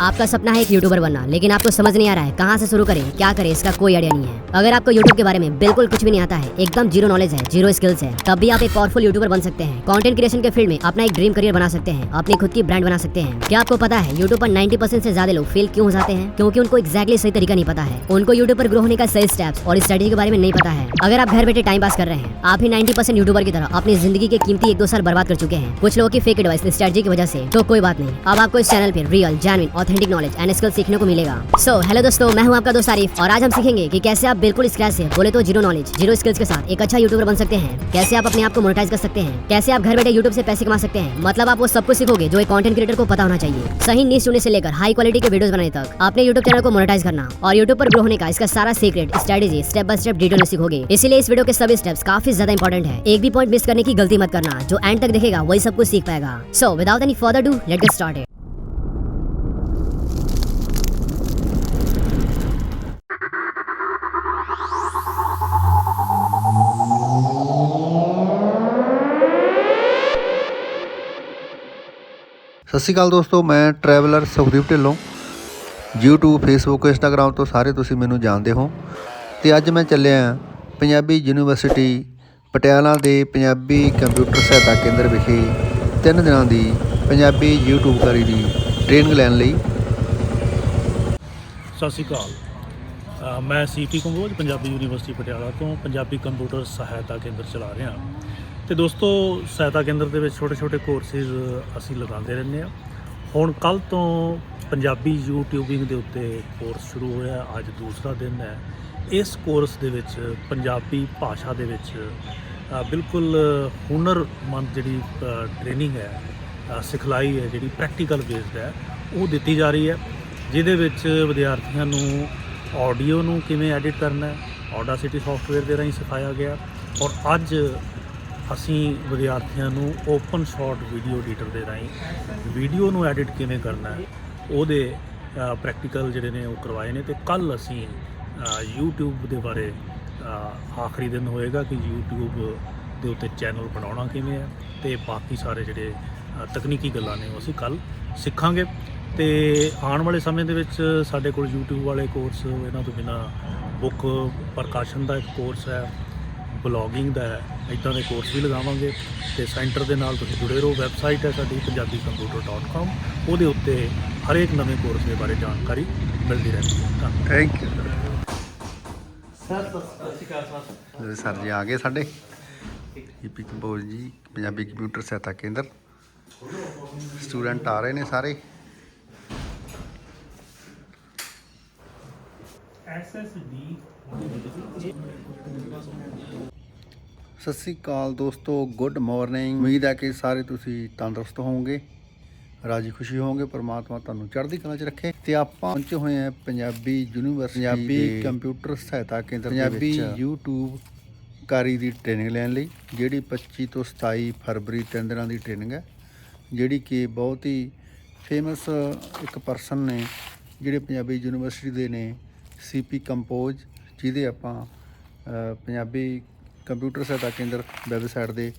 आपका सपना है एक यूट्यूबर बनना, लेकिन आपको समझ नहीं आ रहा है कहाँ से शुरू करें, क्या करें, इसका कोई आइडिया नहीं है। अगर आपको यूट्यूब के बारे में बिल्कुल कुछ भी नहीं आता है, एकदम ज़ीरो नॉलेज है ज़ीरो स्किल्स है, तब भी आप एक पावरफुल यूट्यूबर बन सकते हैं। कंटेंट क्रिएशन के फ़ील्ड में अपना एक ड्रीम करियर बना सकते हैं, अपनी खुद की ब्रांड बना सकते हैं। क्या आपको पता है यूट्यूब पर 90% से ज़्यादा लोग फेल क्यों हो जाते हैं? क्योंकि उनको एक्जैक्टली सही तरीका नहीं पता है। उनको यूट्यूब पर ग्रो होने का सही स्टेप्स और स्ट्रेटेजी के बारे में नहीं पता है। अगर आप घर बैठे टाइम पास कर रहे हैं, आप ही 90% यूट्यूबर की तरह अपनी ज़िंदगी के कीमती एक दो साल बर्बाद कर चुके हैं। कुछ लोगों की फेक एडवाइस स्ट्रेटजी की वजह से तो कोई बात नहीं। अब आपको इस चैनल पर real genuine authentic knowledge and skill सीखने को मिलेगा। सो so, हेलो दोस्तों मैं हूँ आपका दोस्त आरिफ और आज हम सीखेंगे कि कैसे आप बिल्कुल स्क्रैच से बोले तो ज़ीरो नॉलेज ज़ीरो स्किल्स के साथ एक अच्छा यूट्यूबर बन सकते हैं। कैसे आप अपने आप को मोनेटाइज कर सकते हैं। कैसे आप घर बैठे यूट्यूब से पैसे कमा सकते हैं। मतलब आप वो सब कुछ सीखोगे जो एक कंटेंट क्रिएटर को पता होना चाहिए। सही नीच चुनने से लेकर हाई क्वालिटी के वीडियोस बनाने तक अपने यूट्यूब चैनल को मोनेटाइज करना। और यूट्यूब पर ग्रो होने का इसका सारा secret strategy step by step detail में सीखोगे। इसीलिए इस वीडियो के सभी स्टेप्स काफ़ी ज़्यादा इंपॉर्टेंट है। एक भी पॉइंट मिस करने की गलती मत करना। जो एंड तक देखेगा वही सब कुछ सीख पाएगा। So without any further ado let get started ਸਤਿ ਸ਼੍ਰੀ ਅਕਾਲ ਦੋਸਤੋ ਮੈਂ traveller Sukhdeep Dhillon. YouTube Facebook Instagram ਤੋਂ ਸਾਰੇ ਤੁਸੀਂ ਮੈਨੂੰ ਜਾਣਦੇ ਹੋ। ਤੇ ਅੱਜ ਮੈਂ ਚੱਲਿਆ ਪੰਜਾਬੀ ਯੂਨੀਵਰਸਿਟੀ ਪਟਿਆਲਾ ਦੇ ਪੰਜਾਬੀ ਕੰਪਿਊਟਰ ਸਹਾਇਤਾ ਕੇਂਦਰ ਵਿਖੇ ਤਿੰਨ ਦਿਨਾਂ ਦੀ ਪੰਜਾਬੀ YouTube ਕਰੀ ਦੀ ਟ੍ਰੇਨਿੰਗ ਲੈਣ ਲਈ। ਸਤਿ ਸ਼੍ਰੀ ਅਕਾਲ। ਅ, ਮੈਂ ਸੀਪੀ ਕੰਬੋਜ ਪੰਜਾਬੀ ਯੂਨੀਵਰਸਿਟੀ ਪਟਿਆਲਾ ਤੋਂ ਪੰਜਾਬੀ ਕੰਪਿਊਟਰ ਸਹਾਇਤਾ ਕੇਂਦਰ ਚਲਾ ਰਿਹਾ। ਤੇ ਦੋਸਤੋ, ਸਹਾਇਤਾ ਕੇਂਦਰ ਦੇ ਵਿੱਚ ਛੋਟੇ-ਛੋਟੇ ਕੋਰਸਿਸ ਅਸੀਂ ਲਗਾਉਂਦੇ ਰਹਿੰਦੇ ਆ ਹੁਣ ਕੱਲ ਤੋਂ ਪੰਜਾਬੀ ਯੂਟਿਊਬਿੰਗ ਦੇ ਉੱਤੇ ਕੋਰਸ ਸ਼ੁਰੂ ਹੋਇਆ, ਅੱਜ ਦੂਸਰਾ ਦਿਨ ਹੈ। ਇਸ ਕੋਰਸ ਦੇ ਵਿੱਚ ਪੰਜਾਬੀ ਭਾਸ਼ਾ ਦੇ ਵਿੱਚ ਬਿਲਕੁਲ ਹੁਨਰਮੰਦ ਜਿਹੜੀ ਟ੍ਰੇਨਿੰਗ ਹੈ ਸਿਖਲਾਈ ਹੈ, ਜਿਹੜੀ ਪ੍ਰੈਕਟੀਕਲ ਬੇਸਡ ਹੈ, ਉਹ ਦਿੱਤੀ ਜਾ ਰਹੀ ਹੈ, ਜਿਹਦੇ ਵਿੱਚ ਵਿਦਿਆਰਥੀਆਂ ਨੂੰ ਆਡੀਓ ਨੂੰ ਕਿਵੇਂ ਐਡਿਟ ਕਰਨਾ ਹੈ ਆਡਾਸਿਟੀ ਸੌਫਟਵੇਅਰ ਦੇ ਰਾਹੀਂ ਸਿਖਾਇਆ ਗਿਆ। ਔਰ ਅੱਜ ਅਸੀਂ ਵਿਦਿਆਰਥੀਆਂ ਨੂੰ ਓਪਨ ਸ਼ਾਟ ਵੀਡੀਓ ਐਡੀਟਰ ਦੇ ਰਾਹੀਂ ਵੀਡੀਓ ਨੂੰ ਐਡਿਟ ਕਿਵੇਂ ਕਰਨਾ ਹੈ ਉਹਦੇ ਪ੍ਰੈਕਟੀਕਲ ਜਿਹੜੇ ਨੇ ਉਹ ਕਰਵਾਏ ਨੇ ਤੇ ਕੱਲ ਅਸੀਂ ਅ, YouTube ਦੇ ਬਾਰੇ ਆਖਰੀ ਦਿਨ ਹੋਏਗਾ ਕਿ YouTube ਦੇ ਉੱਤੇ ਚੈਨਲ ਬਣਾਉਣਾ ਕਿਵੇਂ ਹੈ ਤੇ ਬਾਕੀ ਸਾਰੇ ਜਿਹੜੇ ਤਕਨੀਕੀ ਗੱਲਾਂ ਨੇ ਉਹ ਅਸੀਂ ਕੱਲ ਸਿੱਖਾਂਗੇ। ਤੇ ਆਉਣ ਵਾਲੇ ਸਮੇਂ ਦੇ ਵਿੱਚ ਸਾਡੇ ਕੋਲ YouTube ਵਾਲੇ ਕੋਰਸ ਇਹਨਾਂ ਤੋਂ ਬਿਨਾ ਬੁੱਕ ਪ੍ਰਕਾਸ਼ਨ ਦਾ ਇੱਕ ਕੋਰਸ ਹੈ ਬਲੌਗਿੰਗ ਦਾ ਇਦਾਂ ਦੇ ਕੋਰਸ ਵੀ ਲਗਾਵਾਂਗੇ ਤੇ ਸੈਂਟਰ ਦੇ ਨਾਲ ਤੁਸੀਂ ਜੁੜੇ ਰਹੋ। ਵੈਬਸਾਈਟ ਹੈ ਸਾਡੀ ਪੰਜਾਬੀcomputer.com ਉਹਦੇ ਉੱਤੇ ਹਰੇਕ ਨਵੇਂ ਕੋਰਸ ਦੇ ਬਾਰੇ ਜਾਣਕਾਰੀ ਮਿਲਦੀ ਰਹਿੰਦੀ ਹੈ। Thank you sir sir. ਜੀ ਆ ਗਏ ਸਾਡੇ। ਈਪੀ ਕੰਬੋਜ ਜੀ ਪੰਜਾਬੀ ਕੰਪਿਊਟਰ ਸਹਾਇਤਾ ਕੇਂਦਰ। ਸਟੂਡੈਂਟ ਆ ਰਹੇ ਨੇ ਸਾਰੇ। ਐਸਐਸਡੀ ਸਤਿ ਸ੍ਰੀ ਅਕਾਲ ਦੋਸਤੋ ਗੁੱਡ ਮਾਰਨਿੰਗ। ਉਮੀਦ ਹੈ ਕਿ ਸਾਰੇ ਤੁਸੀਂ ਤੰਦਰੁਸਤ ਹੋਵੋਗੇ ਰਾਜੀ ਖੁਸ਼ੀ ਹੋਵੋਗੇ ਪਰਮਾਤਮਾ ਤੁਹਾਨੂੰ ਚੜ੍ਹਦੀ ਕਲਾ 'ਚ ਰੱਖੇ। ਤੇ ਆਪਾਂ ਪਹੁੰਚੇ ਹੋਏ ਹਾਂ ਪੰਜਾਬੀ ਯੂਨੀਵਰਸਿਟੀ ਪੰਜਾਬੀ ਕੰਪਿਊਟਰ ਸਹਾਇਤਾ ਕੇਂਦਰ ਪੰਜਾਬੀ YouTube ਕਾਰੀ ਦੀ ਟ੍ਰੇਨਿੰਗ ਲੈਣ ਲਈ ਜਿਹੜੀ 25 ਤੋਂ 27 ਫਰਵਰੀ ਤਿੰਨ ਦਿਨਾਂ ਦੀ ਟ੍ਰੇਨਿੰਗ ਹੈ ਜਿਹੜੀ ਕਿ ਬਹੁਤ ਹੀ ਫੇਮਸ ਇੱਕ ਪਰਸਨ ਨੇ ਜਿਹੜੇ ਪੰਜਾਬੀ ਯੂਨੀਵਰਸਿਟੀ ਦੇ ਨੇ। ਸੀਪੀ ਕੰਪੋਜ ਜਿਹਦੇ ਆਪਾਂ ਪੰਜਾਬੀ ਕੰਪਿਊਟਰ ਸਹਾਇਤਾ ਕੇਂਦਰ ਵੈਬਸਾਈਟ ਦੇ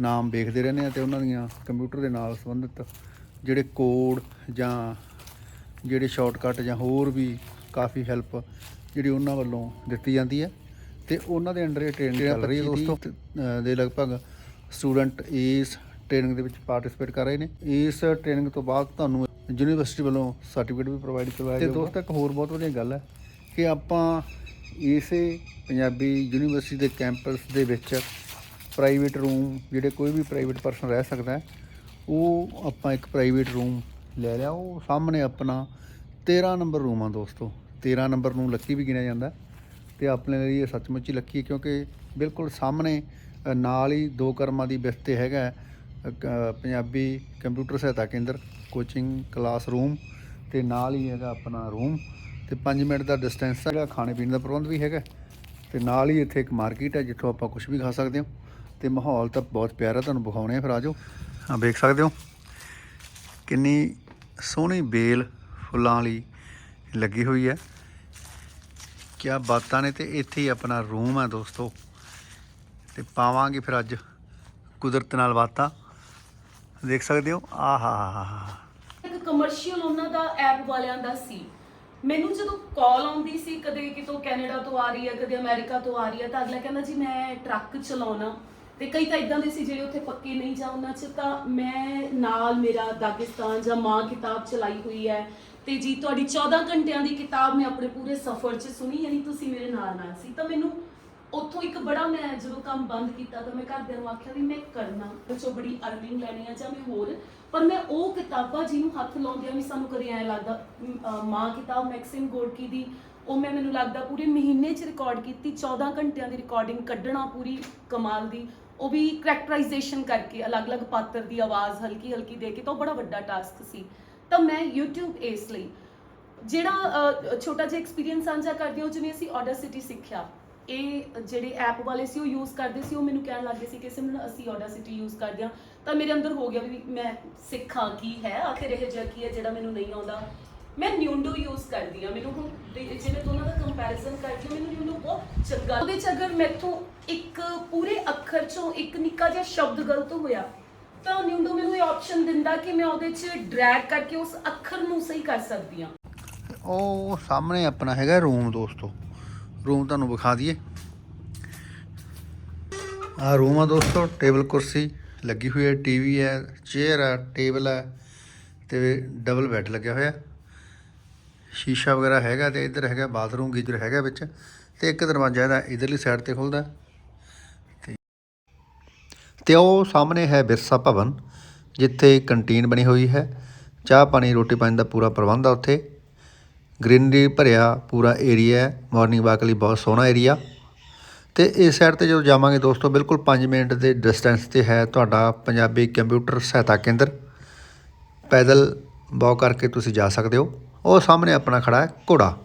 ਨਾਮ ਵੇਖਦੇ ਰਹਿੰਦੇ ਆ ਤੇ ਉਹਨਾਂ ਦੀਆਂ ਕੰਪਿਊਟਰ ਦੇ ਨਾਲ ਸੰਬੰਧਿਤ ਜਿਹੜੇ ਕੋਡ ਜਾਂ ਜਿਹੜੇ ਸ਼ਾਰਟਕਟ ਜਾਂ ਹੋਰ ਵੀ ਕਾਫੀ ਹੈਲਪ ਜਿਹੜੀ ਉਹਨਾਂ ਵੱਲੋਂ ਦਿੱਤੀ ਜਾਂਦੀ ਹੈ ਤੇ ਉਹਨਾਂ ਦੇ ਅੰਡਰ ਇਹ ਟ੍ਰੇਨਿੰਗ ਚੱਲ ਰਹੀ ਹੈ ਦੋਸਤੋ? ਦੇ ਲਗਭਗ ਸਟੂਡੈਂਟ ਇਸ ਟ੍ਰੇਨਿੰਗ ਦੇ ਵਿੱਚ ਪਾਰਟਿਸਿਪੇਟ ਕਰ ਰਹੇ ਨੇ। ਇਸ ਟ੍ਰੇਨਿੰਗ ਤੋਂ ਬਾਅਦ ਤੁਹਾਨੂੰ ਯੂਨੀਵਰਸਿਟੀ ਵੱਲੋਂ ਸਰਟੀਫਿਕੇਟ ਵੀ ਪ੍ਰੋਵਾਈਡ ਕਰਵਾਇਆ ਜਾਊਗਾ। ਤੇ ਦੋਸਤੋ ਇੱਕ ਹੋਰ ਬਹੁਤ ਵਧੀਆ ਗੱਲ ਹੈ। ਕਿ ਆਪਾਂ ਇਸੇ ਪੰਜਾਬੀ ਯੂਨੀਵਰਸਿਟੀ ਦੇ ਕੈਂਪਸ ਦੇ ਵਿੱਚ ਪ੍ਰਾਈਵੇਟ ਰੂਮ ਜਿਹੜੇ ਕੋਈ ਵੀ ਪ੍ਰਾਈਵੇਟ ਪਰਸਨ ਰਹਿ ਸਕਦਾ ਉਹ ਆਪਾਂ ਇੱਕ ਪ੍ਰਾਈਵੇਟ ਰੂਮ ਲੈ ਲਿਆ। ਉਹ ਸਾਹਮਣੇ ਆਪਣਾ 13 ਨੰਬਰ ਰੂਮ ਆ ਦੋਸਤੋ। 13 ਨੰਬਰ ਨੂੰ ਲੱਕੀ ਵੀ ਗਿਣਿਆ ਜਾਂਦਾ ਹੈ ਤੇ ਆਪਣੇ ਲਈ ਇਹ ਸੱਚਮੁੱਚ ਹੀ ਲੱਕੀ ਹੈ ਕਿਉਂਕਿ ਬਿਲਕੁਲ ਸਾਹਮਣੇ ਨਾਲ ਹੀ ਦੋ ਕਰਮਾਂ ਦੀ ਬਿਸਤੇ ਹੈਗਾ ਪੰਜਾਬੀ ਕੰਪਿਊਟਰ ਸਹਾਇਤਾ ਕੇਂਦਰ ਕੋਚਿੰਗ ਕਲਾਸ ਰੂਮ ਤੇ ਨਾਲ ਹੀ ਹੈਗਾ ਆਪਣਾ ਰੂਮ ਤੇ 5 ਮਿੰਟ ਦਾ ਡਿਸਟੈਂਸ ਹੈਗਾ, ਖਾਣੇ ਪੀਣ ਦਾ ਪ੍ਰਬੰਧ ਵੀ ਹੈਗਾ। ਤੇ ਨਾਲ ਹੀ ਇੱਥੇ ਇੱਕ ਮਾਰਕੀਟ ਹੈ, ਜਿੱਥੋਂ ਆਪਾਂ ਕੁਝ ਵੀ ਖਾ ਸਕਦੇ ਹਾਂ। ਤੇ ਮਾਹੌਲ ਤਾਂ ਬਹੁਤ ਪਿਆਰਾ, ਤੁਹਾਨੂੰ ਵਿਖਾਉਣੇ ਆ ਫਿਰ ਆਜੋ ਆ ਵੇਖ ਸਕਦੇ ਹੋ, ਕਿੰਨੀ ਸੋਹਣੀ ਬੇਲ ਫੁੱਲਾਂ ਵਾਲੀ ਲੱਗੀ ਹੋਈ ਹੈ। ਕਿਆ ਬਾਤਾਂ ਨੇ ਤੇ ਇੱਥੇ ਹੀ ਆਪਣਾ ਰੂਮ ਹੈ ਦੋਸਤੋ। ਤੇ ਪਾਵਾਂਗੇ ਫਿਰ ਅੱਜ ਕੁਦਰਤ ਨਾਲ ਬਾਤਾਂ ਦੇਖ ਸਕਦੇ ਹੋ, ਆਹਾ ਕਮਰਸ਼ੀਅਲ ਉਹਨਾਂ ਦਾ ਐਪ ਵਾਲਿਆਂ ਦਾ ਸੀ। ਮੈਨੂੰ ਜਦੋਂ ਕਾਲ ਆਉਂਦੀ ਸੀ, ਕਦੇ ਕਿਤੋਂ ਕੈਨੇਡਾ ਤੋਂ ਆ ਰਹੀ ਹੈ, ਕਦੇ ਅਮਰੀਕਾ ਤੋਂ ਆ ਰਹੀ ਹੈ, ਤਾਂ ਅਗਲਾ ਕਹਿੰਦਾ ਜੀ, ਮੈਂ ਟਰੱਕ ਚਲਾਉਣਾ। ਤੇ ਕਈ ਤਾਂ ਇਦਾਂ ਦੇ ਸੀ ਜਿਹੜੇ ਉੱਥੇ ਪੱਕੇ ਨਹੀਂ ਜਾਂ ਉਹਨਾਂ 'ਚ, ਤਾਂ ਮੈਂ ਨਾਲ ਮੇਰਾ ਦਾਗਿਸਤਾਨ ਜਾਂ ਮਾਂ ਕਿਤਾਬ ਚਲਾਈ ਹੋਈ ਹੈ। ਤੇ ਜੀ, ਤੁਹਾਡੀ 14 ਘੰਟਿਆਂ ਦੀ ਕਿਤਾਬ ਮੈਂ ਆਪਣੇ ਪੂਰੇ ਸਫ਼ਰ 'ਚ ਸੁਣੀ, ਯਾਨੀ ਤੁਸੀਂ ਮੇਰੇ ਨਾਲ ਨਾਲ ਸੀ। ਤਾਂ ਮੈਨੂੰ ਉੱਥੋਂ ਇੱਕ ਬੜਾ ਮੈਂ ਜਦੋਂ ਕੰਮ ਬੰਦ ਕੀਤਾ ਤਾਂ ਮੈਂ ਘਰਦਿਆਂ ਨੂੰ ਆਖਿਆ ਵੀ ਮੈਂ ਕਰਨਾ ਵਿੱਚੋਂ ਬੜੀ ਅਰਨਿੰਗ ਲੈਣੀ ਆ ਜਾਂ ਮੈਂ ਹੋਰ ਪਰ ਮੈਂ ਉਹ ਕਿਤਾਬਾਂ ਜਿਹਨੂੰ ਹੱਥ ਲਾਉਂਦਿਆਂ ਵੀ ਸਾਨੂੰ ਕਦੇ ਐਂ ਲੱਗਦਾ ਮ, ਅਹ, ਮਾਂ ਕਿਤਾਬ ਮੈਕਸਿਮ ਗੋਰਕੀ ਦੀ ਉਹ ਮੈਂ ਮੈਨੂੰ ਲੱਗਦਾ ਪੂਰੇ ਮਹੀਨੇ 'ਚ ਰਿਕਾਰਡ ਕੀਤੀ 14 ਘੰਟਿਆਂ ਦੀ ਰਿਕਾਰਡਿੰਗ ਕੱਢਣਾ ਪੂਰੀ ਕਮਾਲ ਦੀ ਉਹ ਵੀ ਕਰੈਕਟਰਾਈਜੇਸ਼ਨ ਕਰਕੇ ਅਲੱਗ-ਅਲੱਗ ਪਾਤਰ ਦੀ ਆਵਾਜ਼ ਹਲਕੀ ਹਲਕੀ ਦੇ ਕੇ ਤਾਂ ਉਹ ਬੜਾ ਵੱਡਾ ਟਾਸਕ ਸੀ। ਤਾਂ ਮੈਂ YouTube ਇਸ ਲਈ ਜਿਹੜਾ ਅਹ, ਛੋਟਾ ਜਿਹਾ ਐਕਸਪੀਰੀਅੰਸ ਸਾਂਝਾ ਕਰਦੇ ਉਹ ਜਿਵੇਂ ਅਸੀਂ Audacity ਸਿੱਖਿਆ ਇਹ ਜਿਹੜੇ ਐਪ ਵਾਲੇ ਸੀ, ਉਹ ਯੂਜ਼ ਕਰਦੇ ਸੀ, ਉਹ ਮੈਨੂੰ ਕਹਿਣ ਲੱਗੇ ਸੀ ਕਿ ਸਿਮਰਨ, ਅਸੀਂ Audacity ਯੂਜ਼ ਕਰਦੇ ਹਾਂ। ਤਾਂ ਮੇਰੇ ਅੰਦਰ ਹੋ ਗਿਆ ਵੀ ਮੈਂ ਸਿੱਖਾਂ ਕੀ ਹੈ, ਆਖਿਰ ਇਹ ਜਿਹਾ ਕੀ ਹੈ ਜਿਹੜਾ ਮੈਨੂੰ ਨਹੀਂ ਆਉਂਦਾ। ਮੈਂ ਨਿਊਂਡੋ ਯੂਜ਼ ਕਰਦੀ ਹਾਂ। ਮੈਨੂੰ ਹੁਣ ਦੇ- ਜਿਵੇਂ ਦੋਨਾਂ ਦਾ ਕੰਪੈਰੀਜ਼ਨ ਕਰਦੀ ਮੈਨੂੰ ਨਿਊਂਡੋ ਬਹੁਤ ਚੰਗਾ ਉਹਦੇ ਚ ਅਗਰ ਮੈਥੋਂ ਇੱਕ ਪੂਰੇ ਅੱਖਰ ਚੋਂ ਇੱਕ ਨਿੱਕਾ ਜਿਹਾ ਸ਼ਬਦ ਗਲਤ ਹੋਇਆ, ਤਾਂ ਨਿਊਂਡੋ ਮੈਨੂੰ ਇਹ ਆਪਸ਼ਨ ਦਿੰਦਾ ਕਿ ਮੈਂ ਉਹਦੇ ਚ ਡਰੈਗ ਕਰਕੇ ਉਸ ਅੱਖਰ ਨੂੰ ਸਹੀ ਕਰ ਸਕਦੀ ਆ ਉਹ ਸਾਹਮਣੇ ਆਪਣਾ ਹੈਗਾ ਰੂਮ ਦੋਸਤੋ। ਰੂਮ ਤੁਹਾਨੂੰ ਵਿਖਾ ਦਈਏ। ਆ ਰੂਮ ਆ ਦੋਸਤੋ, ਟੇਬਲ ਕੁਰਸੀ ਲੱਗੀ ਹੋਈ ਹੈ, ਟੀਵੀ ਹੈ, ਚੇਅਰ ਹੈ ਟੇਬਲ ਹੈ ਤੇ ਡਬਲ ਬੈੱਡ ਲੱਗਿਆ ਹੋਇਆ। ਸ਼ੀਸ਼ਾ ਵਗੈਰਾ ਹੈਗਾ ਤੇ ਇੱਧਰ ਹੈਗਾ, ਬਾਥਰੂਮ ਗੀਜ਼ਰ ਹੈਗਾ ਵਿੱਚ ਤੇ ਇੱਕ ਦਰਵਾਜ਼ਾ ਇਹਦਾ ਇਧਰਲੀ ਸਾਈਡ ਤੇ ਖੁੱਲਦਾ। ਤੇ ਉਹ ਸਾਹਮਣੇ ਹੈ ਬਿਰਸਾ ਭਵਨ, ਜਿੱਥੇ ਕੰਟੀਨ ਬਣੀ ਹੋਈ ਹੈ। ਚਾਹ, ਪਾਣੀ ਰੋਟੀ ਪਾਣੀ ਦਾ ਪੂਰਾ ਪ੍ਰਬੰਧ ਆ ਉੱਥੇ। ਗ੍ਰੀਨਰੀ ਭਰਿਆ ਪੂਰਾ ਏਰੀਆ ਹੈ। ਮਾਰਨਿੰਗ ਵਾਕ ਲਈ ਬਹੁਤ ਸੋਹਣਾ ਏਰੀਆ ਤੇ ਇਸ ਸਾਈਡ ਤੇ ਜਦੋਂ ਜਾਵਾਂਗੇ ਦੋਸਤੋ, ਬਿਲਕੁਲ 5 ਮਿੰਟ ਦੇ ਡਿਸਟੈਂਸ ਤੇ ਹੈ ਤੁਹਾਡਾ ਪੰਜਾਬੀ ਕੰਪਿਊਟਰ ਸਹਾਇਤਾ ਕੇਂਦਰ। ਪੈਦਲ ਵਾਕ ਕਰਕੇ ਤੁਸੀਂ ਜਾ ਸਕਦੇ ਹੋ। ਉਹ ਸਾਹਮਣੇ ਆਪਣਾ ਖੜਾ ਹੈ ਘੋੜਾ।